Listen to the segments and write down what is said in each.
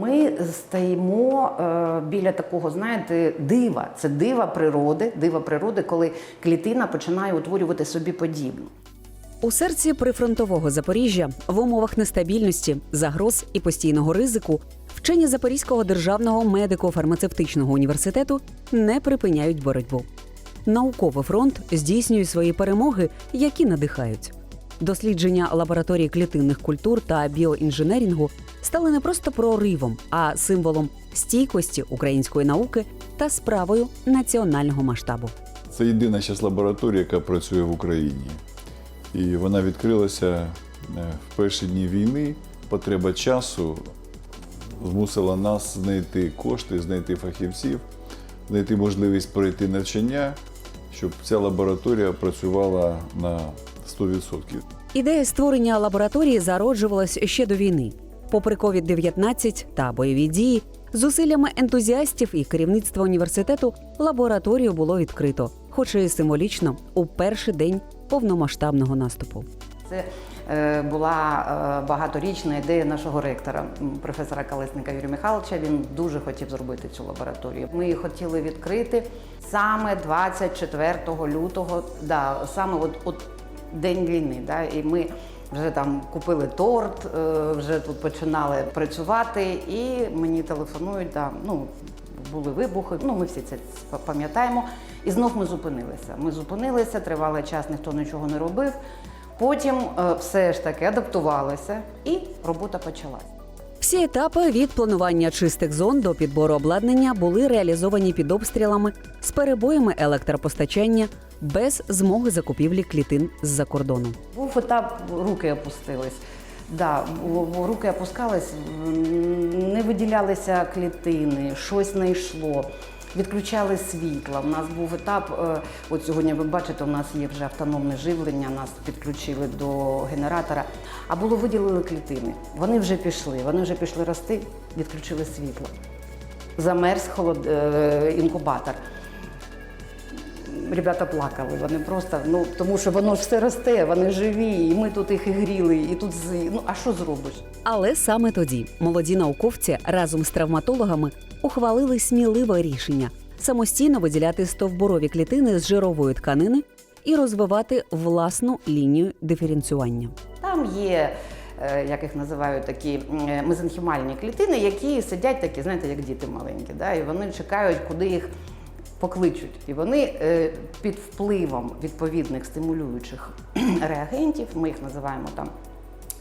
Ми стоїмо е, біля такого, знаєте, дива. Це дива природи, дива природи, коли клітина починає утворювати собі подібну. У серці прифронтового Запоріжжя в умовах нестабільності, загроз і постійного ризику вчені Запорізького державного медико-фармацевтичного університету не припиняють боротьбу. Науковий фронт здійснює свої перемоги, які надихають. Дослідження лабораторії клітинних культур та біоінженерінгу стали не просто проривом, а символом стійкості української науки та справою національного масштабу. Це єдина зараз лабораторія, яка працює в Україні. І вона відкрилася е, в перші дні війни. Потреба часу змусила нас знайти кошти, знайти фахівців, знайти можливість пройти навчання, щоб ця лабораторія працювала на 100%. Ідея створення лабораторії зароджувалась ще до війни. Попри COVID-19 та бойові дії, зусиллями ентузіастів і керівництва університету лабораторію було відкрито, хоч і символічно у перший день повномасштабного наступу. Це е, була е, багаторічна ідея нашого ректора, професора Колесника Юрія Михайловича. Він дуже хотів зробити цю лабораторію. Ми її хотіли відкрити саме 24 лютого, да, саме от, от день війни. Да, і ми вже там купили торт, е, вже тут починали працювати, і мені телефонують. Да, ну, були вибухи, ну ми всі це пам'ятаємо. І знов ми зупинилися. Ми зупинилися, тривалий час ніхто нічого не робив. Потім е, все ж таки адаптувалися, і робота почалась. Всі етапи від планування чистих зон до підбору обладнання були реалізовані під обстрілами з перебоями електропостачання без змоги закупівлі клітин з-за кордону. Був етап, руки опустились. Да, руки опускались, не виділялися клітини, щось не йшло. Відключали світла. У нас був етап. е, От сьогодні ви бачите, у нас є вже автономне живлення, нас підключили до генератора. А було виділили клітини. Вони вже пішли, вони вже пішли рости, відключили світло. Замерз холод... е, інкубатор. Ребята плакали, вони просто, ну тому що воно ж все росте, вони живі, і ми тут їх і гріли, і тут з- ну а що зробиш? Але саме тоді молоді науковці разом з травматологами ухвалили сміливе рішення самостійно виділяти стовбурові клітини з жирової тканини і розвивати власну лінію диференціювання. Там є, е, як їх називають, такі е, мезенхімальні клітини, які сидять такі, знаєте, як діти маленькі, да, і вони чекають, куди їх покличуть. І вони е, під впливом відповідних стимулюючих реагентів, ми їх називаємо там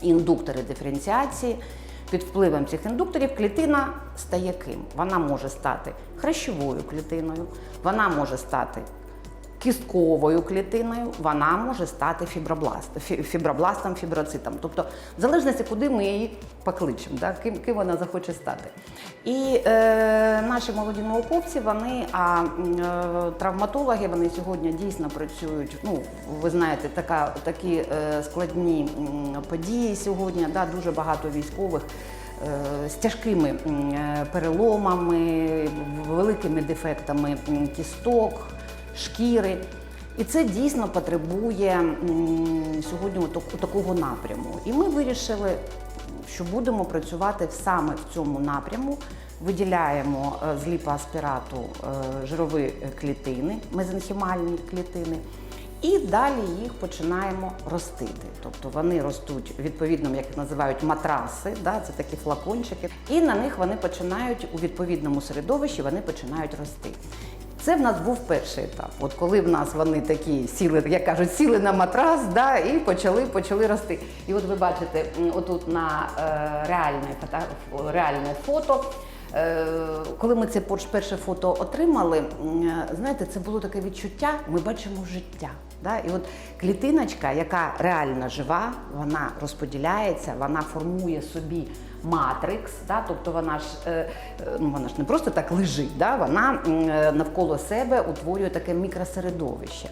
індуктори диференціації. Під впливом цих індукторів клітина стає ким? Вона може стати хрящовою клітиною, вона може стати кістковою клітиною, вона може стати фібробластом, фібробластом, фіброцитом. Тобто, в залежності, куди ми її покличемо, да, ким, ким вона захоче стати. І е, наші молоді науковці, вони, а е, травматологи, вони сьогодні дійсно працюють. Ну, ви знаєте, така, такі е, складні події сьогодні, да, дуже багато військових. е, З тяжкими е, переломами, великими дефектами кісток, шкіри. І це дійсно потребує сьогодні такого напряму. І ми вирішили, що будемо працювати саме в цьому напряму. Виділяємо е, з ліпоаспірату е, жирові клітини, мезенхімальні клітини. І далі їх починаємо ростити. Тобто вони ростуть відповідно, як їх називають матраси, да, це такі флакончики. І на них вони починають у відповідному середовищі вони починають рости. Це в нас був перший етап. От коли в нас вони такі сіли, як кажуть, сіли на матрас, да, і почали, почали рости. І от ви бачите, отут на реальне, реальне фото. Е, Коли ми це перше фото отримали, е, знаєте, це було таке відчуття, ми бачимо життя. Да? І от клітиночка, яка реально жива, вона розподіляється, вона формує собі матрикс, да? тобто вона ж, е, е, ну, вона ж не просто так лежить, да? вона е, навколо себе утворює таке мікросередовище.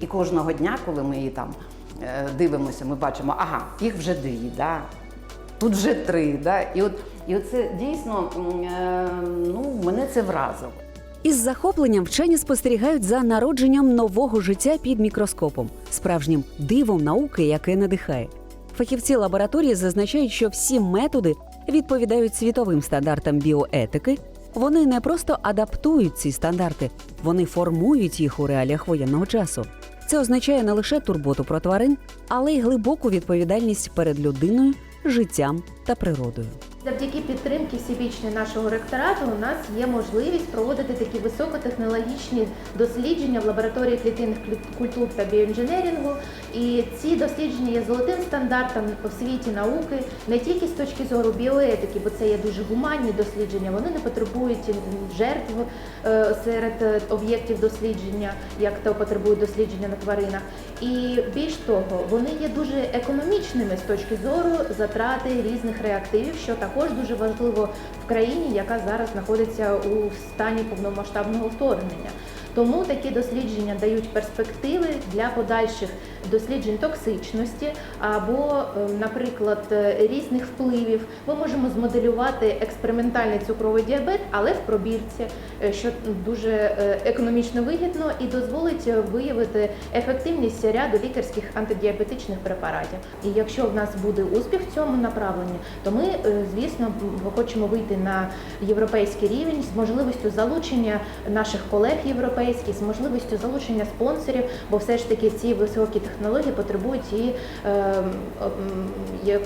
І кожного дня, коли ми її там дивимося, ми бачимо, ага, їх вже дві, да? тут вже три. Да? І от і оце дійсно ну, мене це вразило. Із захопленням вчені спостерігають за народженням нового життя під мікроскопом, справжнім дивом науки, яке надихає. Фахівці лабораторії зазначають, що всі методи відповідають світовим стандартам біоетики, вони не просто адаптують ці стандарти, вони формують їх у реаліях воєнного часу. Це означає не лише турботу про тварин, але й глибоку відповідальність перед людиною, життям та природою. Завдяки підтримки всебічної нашого ректорату у нас є можливість проводити такі високотехнологічні дослідження в лабораторії клітинних культур та біоінженерінгу. І ці дослідження є золотим стандартом у світі науки не тільки з точки зору біоетики, бо це є дуже гуманні дослідження. Вони не потребують жертв е, серед е, об'єктів дослідження, як то потребують дослідження на тваринах. І більш того, вони є дуже економічними з точки зору затрати різних реактивів, що також дуже важливо в країні, яка зараз знаходиться у стані повномасштабного вторгнення. Тому такі дослідження дають перспективи для подальших досліджень токсичності або, е, наприклад, е, різних впливів. Ми можемо змоделювати експериментальний цукровий діабет, але в пробірці, е, що дуже е, економічно вигідно і дозволить виявити ефективність ряду лікарських антидіабетичних препаратів. І якщо в нас буде успіх в цьому направленні, то ми, звісно, хочемо вийти на європейський рівень з можливістю залучення наших колег європейських, з можливістю залучення спонсорів, бо все ж таки ці високі технології потребують і е,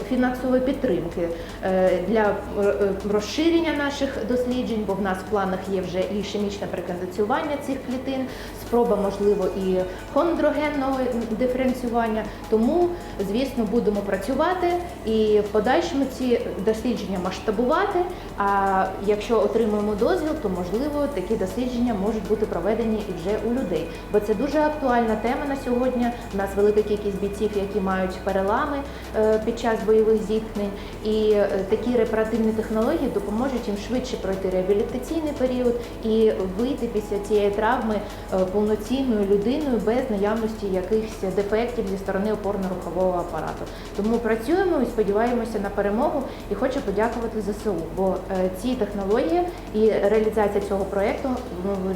фінансової підтримки е, для е, е, розширення наших досліджень, бо в нас в планах є вже і ішемічне прекондиціювання цих клітин, спроба можливо і хондрогенного диференціювання. Тому, звісно, будемо працювати і в подальшому ці дослідження масштабувати. А якщо отримаємо дозвіл, то можливо такі дослідження можуть бути проведені і вже у людей. Бо це дуже актуальна тема на сьогодні. У нас велика кількість бійців, які мають перелами е, під час бойових зіткнень, і е, такі репаративні технології допоможуть їм швидше пройти реабілітаційний період і вийти після цієї травми е, повноцінною людиною без наявності якихось дефектів зі сторони опорно-рухового апарату. Тому працюємо і сподіваємося на перемогу. І хочу подякувати ЗСУ, бо ці технології і реалізація цього проекту ну,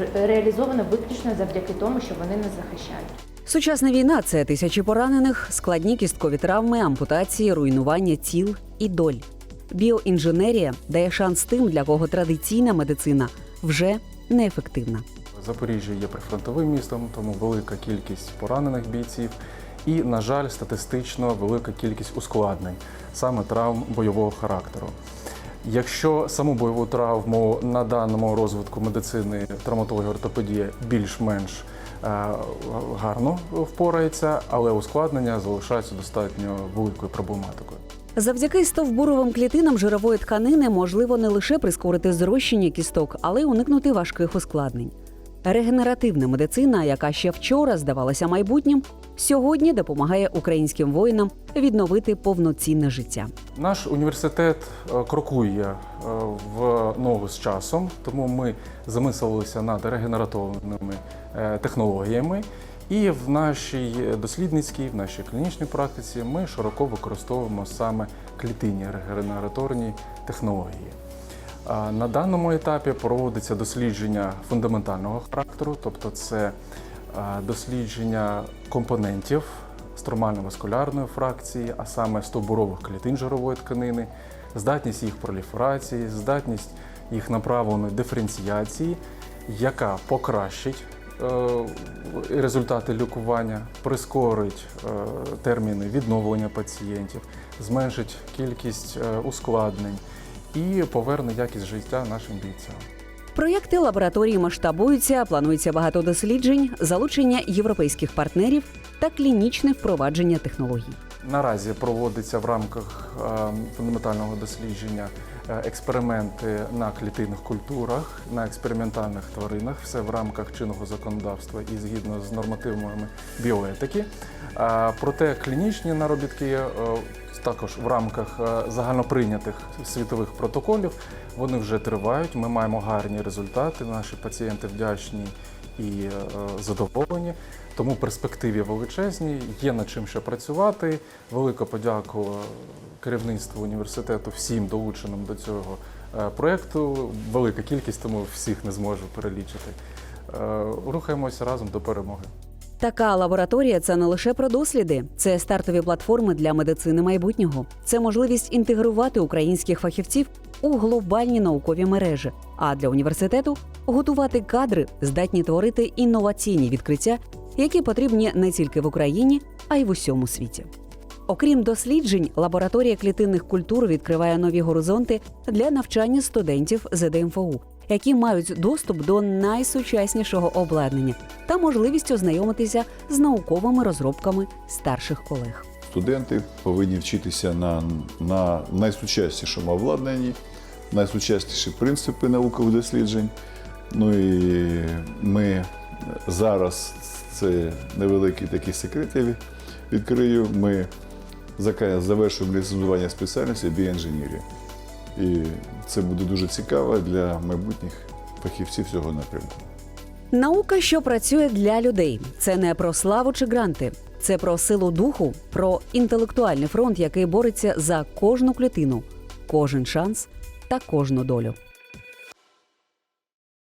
реалізована виключно завдяки тому, що вони нас захищають. Сучасна війна це тисячі поранених, складні кісткові травми, ампутації, руйнування тіл і доль. Біоінженерія дає шанс тим, для кого традиційна медицина вже неефективна. Запоріжжя є прифронтовим містом, тому велика кількість поранених бійців і, на жаль, статистично велика кількість ускладнень, саме травм бойового характеру. Якщо саму бойову травму на даному розвитку медицини травматологія ортопедія більш-менш е, гарно впорається, але ускладнення залишаються достатньо великою проблематикою. Завдяки стовбуровим клітинам жирової тканини можливо не лише прискорити зрощення кісток, але й уникнути важких ускладнень. Регенеративна медицина, яка ще вчора здавалася майбутнім, сьогодні допомагає українським воїнам відновити повноцінне життя. Наш університет е, крокує е, в ногу з часом, тому ми замислилися над регенеративними е, технологіями. І в нашій дослідницькій, в нашій клінічній практиці ми широко використовуємо саме клітинні регенераторні технології. На даному етапі проводиться дослідження фундаментального характеру, тобто це дослідження компонентів стромально-васкулярної фракції, а саме стовбурових клітин жирової тканини, здатність їх проліферації, здатність їх направленої диференціації, яка покращить е, результати лікування, прискорить е, терміни відновлення пацієнтів, зменшить кількість е, ускладнень і поверне якість життя нашим бійцям. Проєкти лабораторії масштабуються, планується багато досліджень, залучення європейських партнерів та клінічне впровадження технологій. Наразі проводиться в рамках е, фундаментального дослідження експерименти на клітинних культурах, на експериментальних тваринах, все в рамках чинного законодавства і згідно з нормативами біоетики. Е, Проте клінічні наробітки е, також в рамках е, загальноприйнятих світових протоколів вони вже тривають. Ми маємо гарні результати. Наші пацієнти вдячні і е, задоволені. Тому перспективи величезні, є над чим ще працювати. Велика подяка керівництву університету, всім долученим до цього е, проєкту. Велика кількість, тому всіх не зможу перелічити. Е, Рухаємося разом до перемоги. Така лабораторія це не лише про досліди, це стартові платформи для медицини майбутнього. Це можливість інтегрувати українських фахівців у глобальні наукові мережі, а для університету готувати кадри, здатні творити інноваційні відкриття, які потрібні не тільки в Україні, а й в усьому світі. Окрім досліджень, лабораторія клітинних культур відкриває нові горизонти для навчання студентів ЗДМФУ, які мають доступ до найсучаснішого обладнання та можливість ознайомитися з науковими розробками старших колег. Студенти повинні вчитися на, на найсучаснішому обладнанні, найсучасніші принципи наукових досліджень. Ну і ми зараз це невеликий такий секрет, я відкрию. Ми завершуємо ліцензування спеціальності біоінженерія. І це буде дуже цікаво для майбутніх фахівців цього напрямку. Наука, що працює для людей, це не про славу чи гранти, це про силу духу, про інтелектуальний фронт, який бореться за кожну клітину, кожен шанс та кожну долю.